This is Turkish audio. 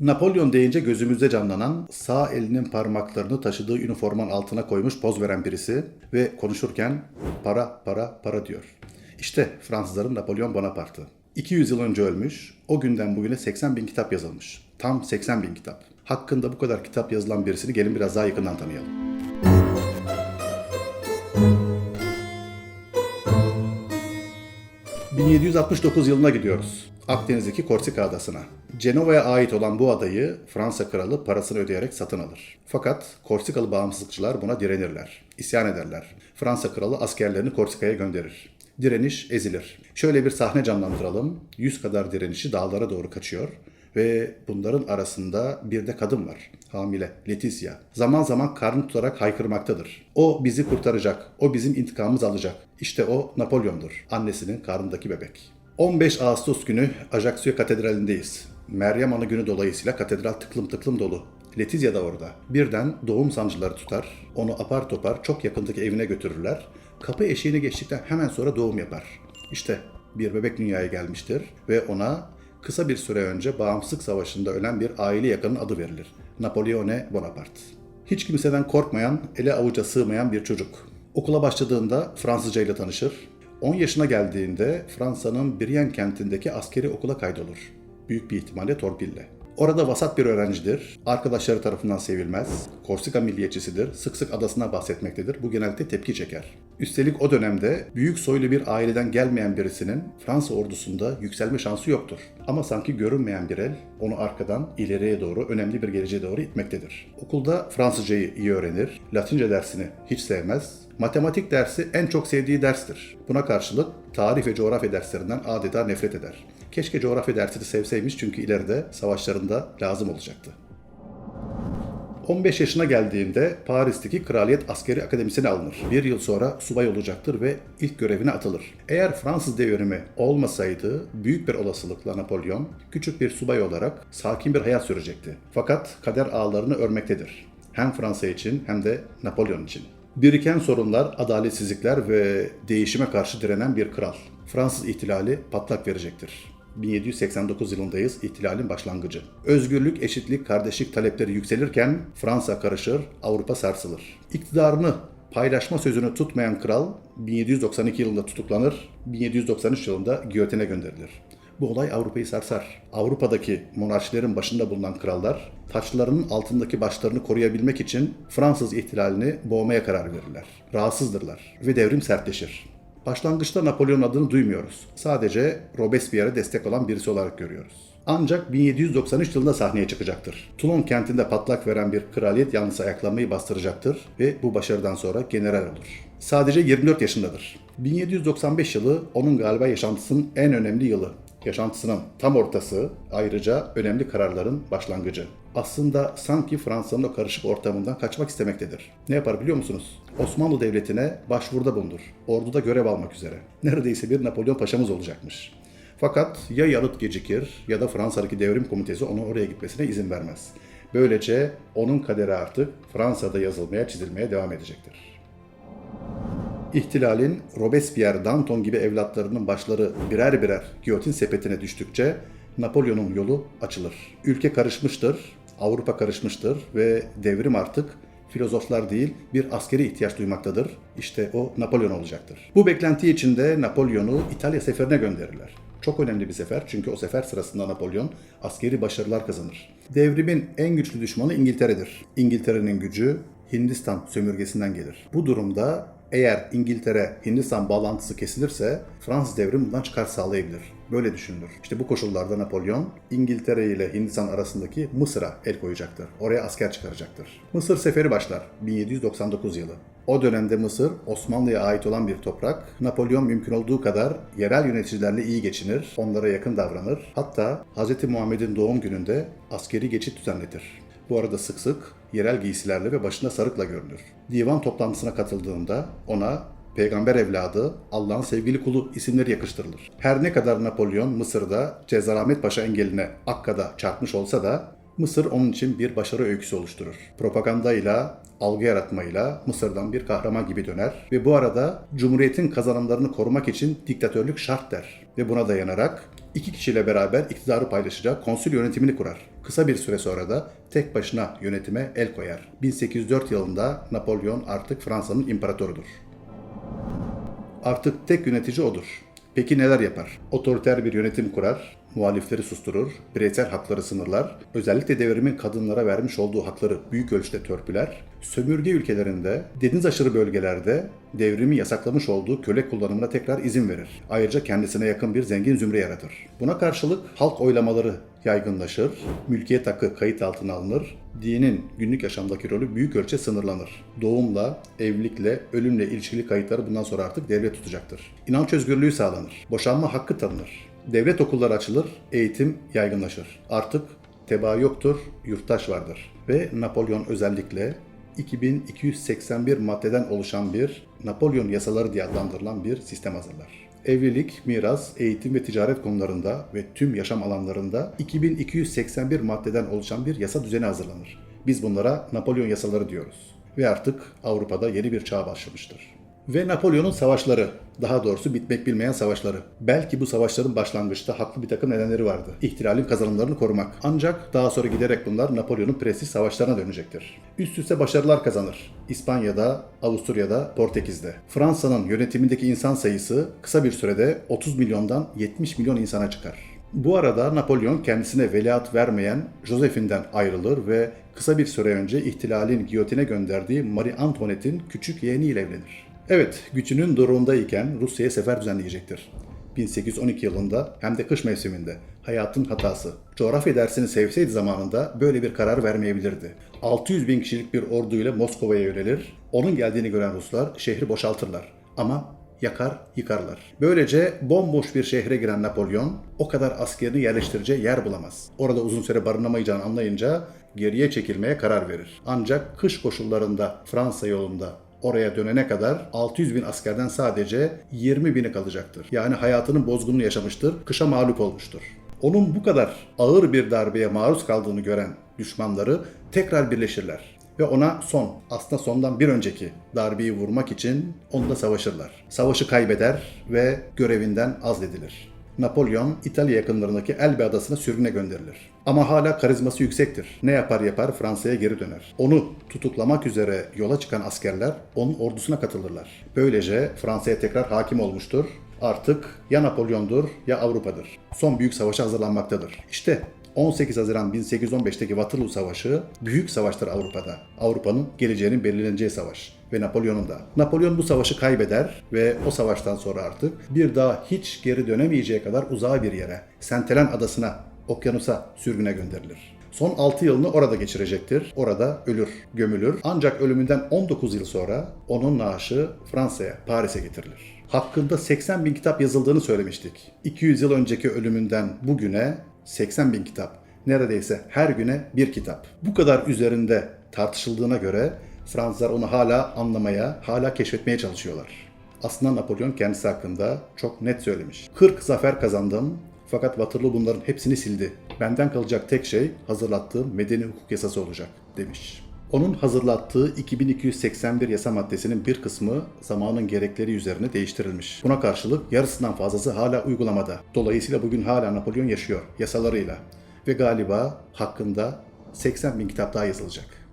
Napolyon deyince gözümüzde canlanan sağ elinin parmaklarını taşıdığı üniformanın altına koymuş poz veren birisi ve konuşurken para para para diyor. İşte Fransızların Napolyon Bonaparte. 200 yıl önce ölmüş, o günden bugüne 80 bin kitap yazılmış. Tam 80 bin kitap. Hakkında bu kadar kitap yazılan birisini gelin biraz daha yakından tanıyalım. ...1769 yılına gidiyoruz. Akdeniz'deki Korsika adasına. Cenova'ya ait olan bu adayı Fransa kralı parasını ödeyerek satın alır. Fakat Korsikalı bağımsızlıkçılar buna direnirler. İsyan ederler. Fransa kralı askerlerini Korsika'ya gönderir. Direniş ezilir. Şöyle bir sahne canlandıralım. Yüz kadar direnişi dağlara doğru kaçıyor ve bunların arasında bir de kadın var. Hamile, Leticia. Zaman zaman karnı tutarak haykırmaktadır. O bizi kurtaracak, o bizim intikamımızı alacak. İşte o Napolyon'dur, annesinin karnındaki bebek. 15 Ağustos günü Ajaccio Katedrali'ndeyiz. Meryem Ana günü dolayısıyla katedral tıklım tıklım dolu. Letizia da orada. Birden doğum sancıları tutar. Onu apar topar çok yakındaki evine götürürler. Kapı eşiğini geçtikten hemen sonra doğum yapar. İşte bir bebek dünyaya gelmiştir ve ona kısa bir süre önce Bağımsızlık Savaşı'nda ölen bir aile yakının adı verilir. Napoleone Bonaparte. Hiç kimseden korkmayan, ele avuca sığmayan bir çocuk. Okula başladığında Fransızca ile tanışır. 10 yaşına geldiğinde Fransa'nın Brienne kentindeki askeri okula kaydolur. Büyük bir ihtimalle torpille. Orada vasat bir öğrencidir. Arkadaşları tarafından sevilmez. Korsika milliyetçisidir. Sık sık adasına bahsetmektedir. Bu genellikle tepki çeker. Üstelik o dönemde büyük soylu bir aileden gelmeyen birisinin Fransa ordusunda yükselme şansı yoktur. Ama sanki görünmeyen bir el onu arkadan ileriye doğru önemli bir geleceğe doğru itmektedir. Okulda Fransızcayı iyi öğrenir. Latince dersini hiç sevmez. Matematik dersi en çok sevdiği derstir. Buna karşılık tarih ve coğrafya derslerinden adeta nefret eder. Keşke coğrafya dersini sevseymiş çünkü ileride savaşlarında lazım olacaktı. 15 yaşına geldiğinde Paris'teki Kraliyet Askeri Akademisi'ne alınır. Bir yıl sonra subay olacaktır ve ilk görevine atılır. Eğer Fransız devrimi olmasaydı büyük bir olasılıkla Napolyon küçük bir subay olarak sakin bir hayat sürecekti. Fakat kader ağlarını örmektedir. Hem Fransa için hem de Napolyon için. Biriken sorunlar, adaletsizlikler ve değişime karşı direnen bir kral. Fransız ihtilali patlak verecektir. 1789 yılındayız, ihtilalin başlangıcı. Özgürlük, eşitlik, kardeşlik talepleri yükselirken Fransa karışır, Avrupa sarsılır. İktidarını paylaşma sözünü tutmayan kral 1792 yılında tutuklanır, 1793 yılında giyotine gönderilir. Bu olay Avrupa'yı sarsar. Avrupa'daki monarşilerin başında bulunan krallar taçlarının altındaki başlarını koruyabilmek için Fransız ihtilalini boğmaya karar verirler. Rahatsızdırlar ve devrim sertleşir. Başlangıçta Napolyon adını duymuyoruz. Sadece Robespierre'e destek olan birisi olarak görüyoruz. Ancak 1793 yılında sahneye çıkacaktır. Toulon kentinde patlak veren bir kraliyet yanlısı ayaklanmayı bastıracaktır ve bu başarıdan sonra general olur. Sadece 24 yaşındadır. 1795 yılı onun galiba yaşantısının en önemli yılı. Yaşantısının tam ortası, ayrıca önemli kararların başlangıcı. Aslında sanki Fransa'nın o karışık ortamından kaçmak istemektedir. Ne yapar biliyor musunuz? Osmanlı Devleti'ne başvuruda bulunur. Orduda görev almak üzere. Neredeyse bir Napolyon Paşa'mız olacakmış. Fakat ya yanıt gecikir ya da Fransa'daki devrim komitesi onu oraya gitmesine izin vermez. Böylece onun kaderi artık Fransa'da yazılmaya, çizilmeye devam edecektir. İhtilalin Robespierre, Danton gibi evlatlarının başları birer birer giyotin sepetine düştükçe Napolyon'un yolu açılır. Ülke karışmıştır, Avrupa karışmıştır ve devrim artık filozoflar değil bir askeri ihtiyaç duymaktadır. İşte o Napolyon olacaktır. Bu beklenti içinde Napolyon'u İtalya seferine gönderirler. Çok önemli bir sefer çünkü o sefer sırasında Napolyon askeri başarılar kazanır. Devrimin en güçlü düşmanı İngiltere'dir. İngiltere'nin gücü Hindistan sömürgesinden gelir. Bu durumda eğer İngiltere Hindistan bağlantısı kesilirse Fransız devrimi bundan çıkar sağlayabilir. Böyle düşünülür. İşte bu koşullarda Napolyon İngiltere ile Hindistan arasındaki Mısır'a el koyacaktır. Oraya asker çıkaracaktır. Mısır seferi başlar 1799 yılı. O dönemde Mısır Osmanlı'ya ait olan bir toprak. Napolyon mümkün olduğu kadar yerel yöneticilerle iyi geçinir, onlara yakın davranır. Hatta Hz. Muhammed'in doğum gününde askeri geçit düzenletir. Bu arada sık sık yerel giysilerle ve başında sarıkla görünür. Divan toplantısına katıldığında ona peygamber evladı, Allah'ın sevgili kulu isimleri yakıştırılır. Her ne kadar Napolyon Mısır'da Cezarahmet Paşa engeline Akka'da çarpmış olsa da Mısır onun için bir başarı öyküsü oluşturur. Propagandayla, algı yaratmayla Mısır'dan bir kahraman gibi döner ve bu arada Cumhuriyet'in kazanımlarını korumak için diktatörlük şart der. Ve buna dayanarak iki kişiyle beraber iktidarı paylaşacağı konsül yönetimini kurar. Kısa bir süre sonra da tek başına yönetime el koyar. 1804 yılında Napolyon artık Fransa'nın imparatorudur. Artık tek yönetici odur. Peki neler yapar? Otoriter bir yönetim kurar, muhalifleri susturur, bireysel hakları sınırlar, özellikle devrimin kadınlara vermiş olduğu hakları büyük ölçüde törpüler, sömürge ülkelerinde, deniz aşırı bölgelerde devrimi yasaklamış olduğu köle kullanımına tekrar izin verir. Ayrıca kendisine yakın bir zengin zümre yaratır. Buna karşılık halk oylamaları yaygınlaşır, mülkiyet hakkı kayıt altına alınır, dinin günlük yaşamdaki rolü büyük ölçüde sınırlanır. Doğumla, evlilikle, ölümle ilişkili kayıtları bundan sonra artık devlet tutacaktır. İnanç özgürlüğü sağlanır, boşanma hakkı tanınır, devlet okulları açılır, eğitim yaygınlaşır. Artık tebaa yoktur, yurttaş vardır. Ve Napolyon özellikle 2281 maddeden oluşan bir Napolyon yasaları diye adlandırılan bir sistem hazırlar. Evlilik, miras, eğitim ve ticaret konularında ve tüm yaşam alanlarında 2281 maddeden oluşan bir yasa düzeni hazırlanır. Biz bunlara Napolyon yasaları diyoruz. Ve artık Avrupa'da yeni bir çağ başlamıştır. Ve Napolyon'un savaşları, daha doğrusu bitmek bilmeyen savaşları. Belki bu savaşların başlangıçta haklı bir takım nedenleri vardı. İhtilalin kazanımlarını korumak. Ancak daha sonra giderek bunlar Napolyon'un prestij savaşlarına dönecektir. Üst üste başarılar kazanır. İspanya'da, Avusturya'da, Portekiz'de. Fransa'nın yönetimindeki insan sayısı kısa bir sürede 30 milyondan 70 milyon insana çıkar. Bu arada Napolyon kendisine veliaht vermeyen Josephine'den ayrılır ve kısa bir süre önce ihtilalin giyotine gönderdiği Marie Antoinette'in küçük yeğeniyle evlenir. Evet, gücünün doruğundayken Rusya'ya sefer düzenleyecektir. 1812 yılında hem de kış mevsiminde hayatın hatası. Coğrafya dersini sevseydi zamanında böyle bir karar vermeyebilirdi. 600 bin kişilik bir orduyla Moskova'ya yönelir. Onun geldiğini gören Ruslar şehri boşaltırlar. Ama yakar, yıkarlar. Böylece bomboş bir şehre giren Napolyon o kadar askerini yerleştireceği yer bulamaz. Orada uzun süre barınamayacağını anlayınca geriye çekilmeye karar verir. Ancak kış koşullarında Fransa yolunda oraya dönene kadar 600 bin askerden sadece 20 bini kalacaktır. Yani hayatının bozgununu yaşamıştır, kışa mağlup olmuştur. Onun bu kadar ağır bir darbeye maruz kaldığını gören düşmanları tekrar birleşirler ve ona son, aslında sondan bir önceki darbeyi vurmak için onunla savaşırlar. Savaşı kaybeder ve görevinden azledilir. Napolyon İtalya yakınlarındaki Elbe adasına sürgüne gönderilir. Ama hala karizması yüksektir. Ne yapar yapar Fransa'ya geri döner. Onu tutuklamak üzere yola çıkan askerler onun ordusuna katılırlar. Böylece Fransa'ya tekrar hakim olmuştur. Artık ya Napolyon'dur ya Avrupa'dır. Son büyük savaşa hazırlanmaktadır. İşte 18 Haziran 1815'teki Waterloo Savaşı büyük savaştır Avrupa'da. Avrupa'nın geleceğinin belirleneceği savaş ve Napolyon'un da. Napolyon bu savaşı kaybeder ve o savaştan sonra artık bir daha hiç geri dönemeyeceği kadar uzağa bir yere, Sentelen adasına, okyanusa sürgüne gönderilir. Son 6 yılını orada geçirecektir. Orada ölür, gömülür. Ancak ölümünden 19 yıl sonra onun naaşı Fransa'ya, Paris'e getirilir. Hakkında 80 bin kitap yazıldığını söylemiştik. 200 yıl önceki ölümünden bugüne 80 bin kitap. Neredeyse her güne bir kitap. Bu kadar üzerinde tartışıldığına göre Fransızlar onu hala anlamaya, hala keşfetmeye çalışıyorlar. Aslında Napolyon kendisi hakkında çok net söylemiş. 40 zafer kazandım fakat Waterloo bunların hepsini sildi. Benden kalacak tek şey hazırlattığım medeni hukuk yasası olacak demiş. Onun hazırlattığı 2281 yasa maddesinin bir kısmı zamanın gerekleri üzerine değiştirilmiş. Buna karşılık yarısından fazlası hala uygulamada. Dolayısıyla bugün hala Napolyon yaşıyor yasalarıyla. Ve galiba hakkında 80 bin kitap daha yazılacak.